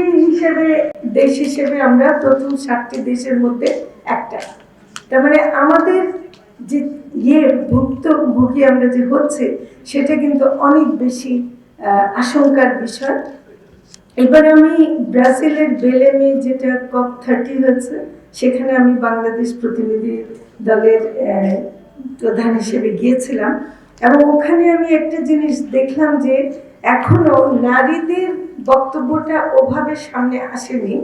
ভুক্তভোগী হিসেবে দেশ হিসেবে আমরা প্রথম সাতটি দেশের মধ্যে একটা। তার মানে আমাদের যে ইয়ে ভুক্তভোগী আমরা যে হচ্ছে, সেটা কিন্তু অনেক বেশি আশঙ্কার বিষয়। এবার আমি ব্রাজিলের বেলেমে যেটা কপ থার্টি হয়েছে সেখানে আমি বাংলাদেশ প্রতিনিধি দলের প্রধান হিসেবে গিয়েছিলাম। এবং ওখানে আমি একটা জিনিস দেখলাম যে এখনও নারীদের বক্তব্যটা ওভাবে সামনে আসেনি।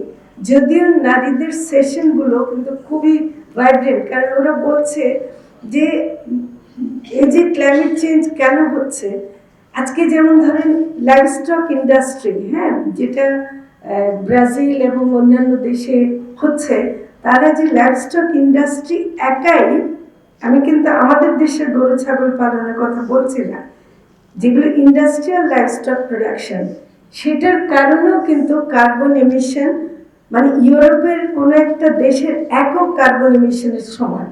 যদিও নারীদের সেশনগুলো কিন্তু খুবই ভাইব্রেন্ট, কারণ ওরা বলছে যে এই যে ক্লাইমেট চেঞ্জ কেন হচ্ছে? আজকে যেমন ধরেন লাইভস্টক ইন্ডাস্ট্রি হ্যাঁ যেটা ব্রাজিল এবং অন্যান্য দেশে হচ্ছে, তারা যে লাইভস্টক ইন্ডাস্ট্রি একাই, আমি কিন্তু আমাদের দেশের গরু, ছাগল পালনের কথা বলছি না যেগুলো ইন্ডাস্ট্রিয়াল লাইভস্টক প্রোডাকশন সেটার কারণেও কিন্তু কার্বন এমিশন মানে ইউরোপের কোনো একটা দেশের একক কার্বন এমিশনের সমান।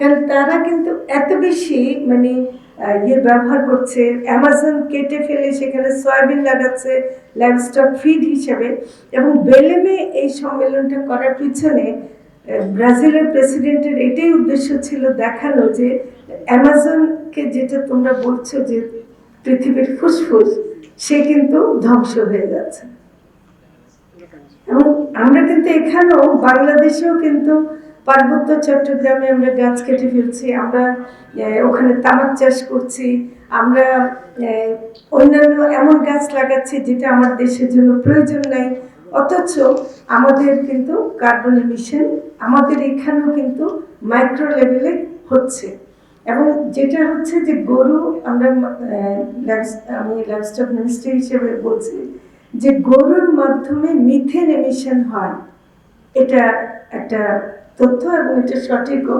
কারণ তারা কিন্তু এত বেশি মানে ইয়ে ব্যবহার করছে অ্যামাজন কেটে ফেলে সেখানে সয়াবিন লাগাচ্ছে লাইভস্টক ফিড হিসেবে। এবং বেলেমে এই সম্মেলনটা করার পিছনে ব্রাজিলের প্রেসিডেন্টের এটাই উদ্দেশ্য ছিল দেখানো যে অ্যামাজনকে যেটা তোমরা বলছো যে পৃথিবীর ফুসফুস, সে কিন্তু ধ্বংস হয়ে যাচ্ছে। এবং আমরা কিন্তু এখানেও, বাংলাদেশেও কিন্তু পার্বত্য চট্টগ্রামে আমরা গাছ কেটে ফেলছি, আমরা ওখানে তামাক চাষ করছি, আমরা অন্যান্য এমন গাছ লাগাচ্ছি যেটা আমার দেশের জন্য প্রয়োজন নাই। অথচ আমাদের কিন্তু কার্বন এমিশন আমাদের এখানেও কিন্তু মাইক্রো লেভেলে হচ্ছে। এবং যেটা হচ্ছে যে গরু আমরা আমি লাইভস্টক মিনিস্ট্রি হিসেবে বলছি যে গরুর মাধ্যমে মিথেন এমিশন হয়। এটা একটা তথ্য এবং এটা সঠিকও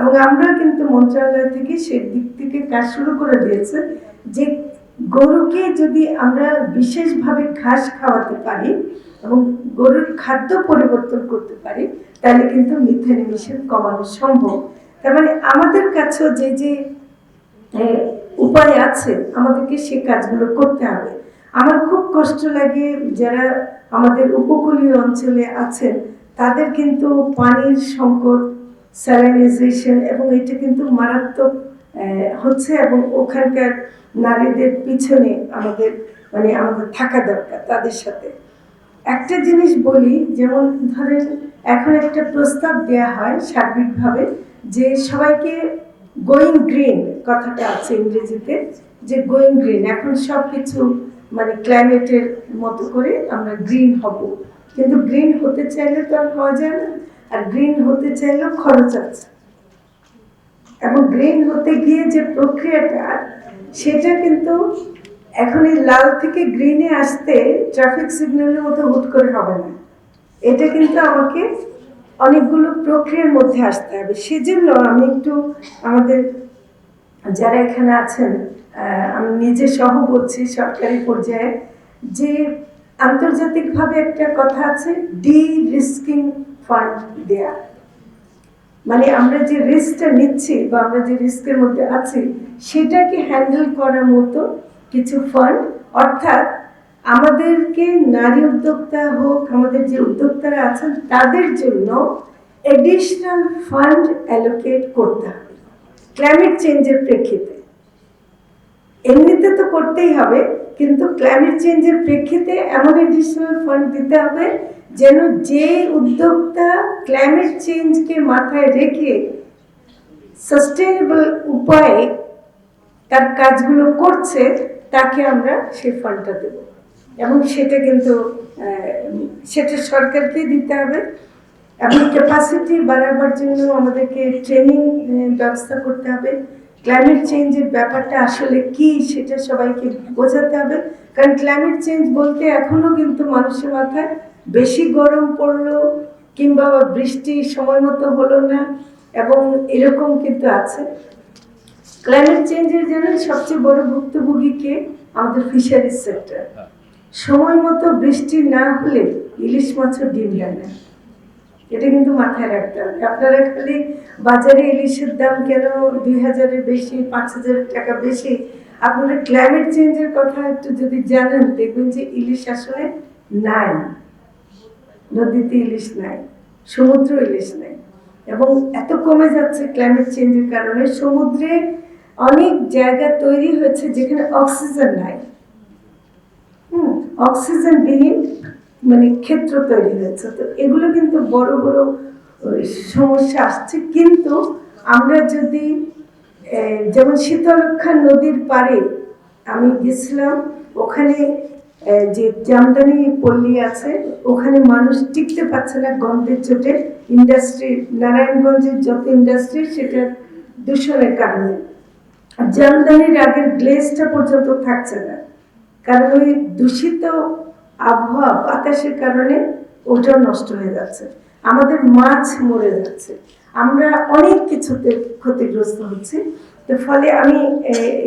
এবং আমরা কিন্তু মন্ত্রণালয় থেকে সেই দিক থেকে কাজ শুরু করে দিয়েছে যে গরুকে যদি আমরা বিশেষভাবে ঘাস খাওয়াতে পারি এবং গরুর খাদ্য পরিবর্তন করতে পারি, তাহলে কিন্তু মিথেন এমিশন কমানো সম্ভব। তার মানে আমাদের কাছেও যে যে উপায় আছে, আমাদেরকে সে কাজগুলো করতে হবে। আমার খুব কষ্ট লাগে যারা আমাদের উপকূলীয় অঞ্চলে আছেন, তাদের কিন্তু পানির সংকট স্যালাইনাইজেশন এবং এটা কিন্তু মারাত্মক হচ্ছে এবং ওখানকার নারীদের পিছনে আমাদের মানে আমাদের থাকা দরকার তাদের সাথে। একটা জিনিস বলি, যেমন ধরেন এখন একটা প্রস্তাব দেয়া হয় সার্বিকভাবে যে সবাইকে গোয়িং গ্রিন কথাটা আছে ইংরেজিতে, যে গোয়িং গ্রিন এখন সব কিছু মানে ক্লাইমেটের মতো করে আমরা গ্রিন হব। কিন্তু গ্রিন হতে চাইলে তো আর হওয়া যায় না, আর গ্রিন হতে চাইলেও খরচ আছে। এবং গ্রিন হতে গিয়ে যে প্রক্রিয়াটা, সেটা কিন্তু এখন এই লাল থেকে গ্রিনে আসতে ট্রাফিক সিগন্যালের মতো হুট করে হবে না। এটা কিন্তু আমাকে অনেকগুলো প্রক্রিয়ার মধ্যে আসতে হবে। সেজন্য আমি একটু আমাদের যারা এখানে আছেন আমি নিজে সহ বলছি সরকারি পর্যায়ে যে আন্তর্জাতিকভাবে একটা কথা আছে ডি রিস্কিং ফান্ড দেয়া। মানে আমরা যে রিস্কটা নিচ্ছি বা আমরা যে রিস্কের মধ্যে আছি, সেটাকে হ্যান্ডেল করার মতো কিছু ফান্ড অর্থাৎ আমাদেরকে নারী উদ্যোক্তা হোক, আমাদের যে উদ্যোক্তারা আছেন, তাদের জন্য এডিশনাল ফান্ড অ্যালোকেট করতে হবে। ক্লাইমেট চেঞ্জের প্রেক্ষিতে। এমনিতে তো করতেই হবে, কিন্তু ক্লাইমেট চেঞ্জের প্রেক্ষিতে এমন এডিশনাল ফান্ড দিতে হবে যেন যে উদ্যোক্তা ক্লাইমেট চেঞ্জকে মাথায় রেখে সাস্টেনেবল উপায়ে তার কাজগুলো করছে, তাকে আমরা সেই ফান্ডটা দেব। এবং সেটা কিন্তু সেটা সরকারকে দিতে হবে। এবং ক্যাপাসিটি বাড়াবার জন্য আমাদেরকে ট্রেনিং ব্যবস্থা করতে হবে। ক্লাইমেট চেঞ্জের ব্যাপারটা আসলে কি সেটা সবাইকে বোঝাতে হবে। কারণ ক্লাইমেট চেঞ্জ বলতে এখনও কিন্তু মানুষের মাথায় বেশি গরম পড়ল কিংবা বৃষ্টি সময় মতো হলো না এবং এরকম কিন্তু আছে। ক্লাইমেট চেঞ্জের জন্য সবচেয়ে বড় ভুক্তভোগী কে আমাদের ফিশারিজ সেক্টর সময় মতো বৃষ্টি না হলে ইলিশ মাছও ডিম দেয় না। এটা কিন্তু মাথায় রাখতে হবে আপনারা খালি বাজারে ইলিশের দাম কেন দুই হাজারের বেশি, পাঁচ হাজার টাকা বেশি? আপনারা ক্লাইমেট চেঞ্জের কথা একটু যদি জানেন, দেখবেন যে ইলিশ আসলে নাই। নদীতে ইলিশ নাই, সমুদ্র ইলিশ নাই। এবং এত কমে যাচ্ছে ক্লাইমেট চেঞ্জের কারণে সমুদ্রে অনেক জায়গা তৈরি হয়েছে যেখানে অক্সিজেন নাই। হুম অক্সিজেন বিহীন মানে ক্ষেত্র তৈরি হয়েছে। তো এগুলো কিন্তু বড় বড় সমস্যা আসছে। কিন্তু আমরা যদি যেমন শীতলক্ষা নদীর পাড়ে আমি গেছিলাম, ওখানে যে জামদানি পল্লী আছে, ওখানে মানুষ টিকতে পারছে না গন্ধের চোটে। ইন্ডাস্ট্রি, নারায়ণগঞ্জের যত ইন্ডাস্ট্রি, সেটা দূষণের কারণে। জামদানির আগের গ্লেজটা পর্যন্ত থাকছে না। কারণ ওই দূষিত আবহাওয়া বাতাসের কারণে ওটাও নষ্ট হয়ে যাচ্ছে। আমাদের মাছ মরে যাচ্ছে। আমরা অনেক কিছুতে ক্ষতিগ্রস্ত হচ্ছি। তো ফলে আমি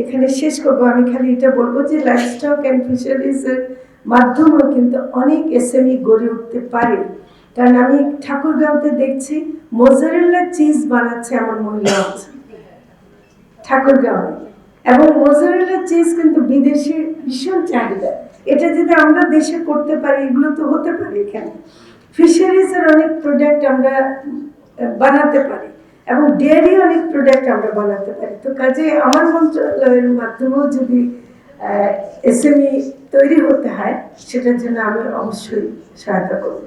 এখানে শেষ করব। আমি খালি এটা বলব যে লাইফস্টক অ্যান্ড ফিশারিজের মাধ্যমেও কিন্তু অনেক এসএমই গড়ে উঠতে পারে। কারণ আমি ঠাকুরগাঁওতে দেখছি মোজারেল্লা চিজ বানাচ্ছে আমার মহিলা আছে। ঠাকুরগাঁও। এবং মোজারেলা চিজ কিন্তু বিদেশে ভীষণ চাহিদা। এটা যদি আমরা দেশে করতে পারি, এগুলো তো হতে পারে এখানে। ফিশারিজের অনেক প্রোডাক্ট আমরা বানাতে পারি এবং ডেয়ারি অনেক প্রোডাক্ট আমরা বানাতে পারি। তো কাজে আমার মন্ত্রণালয়ের মাধ্যমেও যদি এসএমই তৈরি হতে হয়, সেটার জন্য আমি অবশ্যই সহায়তা করব।